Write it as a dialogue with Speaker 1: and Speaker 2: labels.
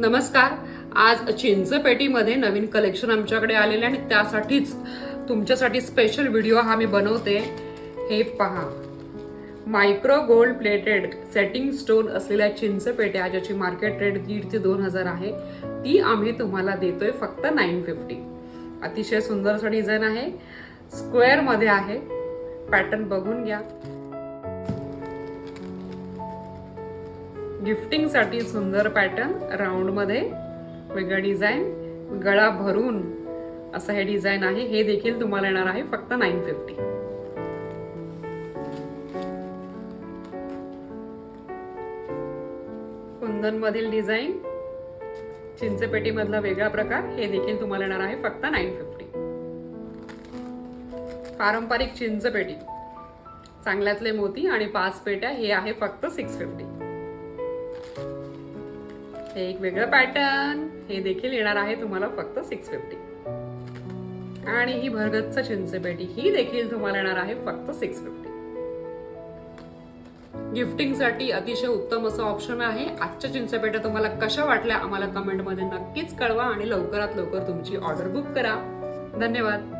Speaker 1: नमस्कार. आज चिंचपेटीमध्ये नवीन कलेक्शन आमच्याकडे आलेले आणि त्यासाठीच तुमच्यासाठी स्पेशल व्हिडिओ हा मी बनवते. हे पहा. Micro gold plated setting stone असलेल्या चिंचपेट्या ज्याची मार्केट रेट दीड ते दोन हजार आहे ती आम्ही तुम्हाला देतोय फक्त नाईन फिफ्टी अतिशय सुंदर असं डिझाईन आहे. स्क्वेअरमध्ये आहे. पॅटर्न बघून घ्या. गिफ्टिंगसाठी सुंदर पॅटर्न राऊंडमध्ये वेगळं डिझाईन गळा भरून असं हे डिझाईन आहे. हे देखील तुम्हाला येणार आहे फक्त नाईन फिफ्टी. कुंदनमधील डिझाईन चिंचपेटीमधला वेगळा प्रकार हे देखील तुम्हाला येणार आहे फक्त नाईन फिफ्टी. पारंपरिक चिंचपेटी चांगल्यातले मोती आणि पाच पेट्या हे आहे फक्त सिक्स फिफ्टी. हे एक वेगळं पॅटर्न हे देखील येणार आहे तुम्हाला फक्त सिक्स फिफ्टी आणि ही भरगच्च चिंचपेटी ही देखील तुम्हाला येणार आहे फक्त सिक्स फिफ्टी गिफ्टिंगसाठी अतिशय उत्तम असं ऑप्शन आहे. आजच्या चिंचपेट्या तुम्हाला कशा वाटल्या आम्हाला कमेंटमध्ये नक्कीच कळवा आणि लवकरात लवकर तुमची ऑर्डर बुक करा. धन्यवाद.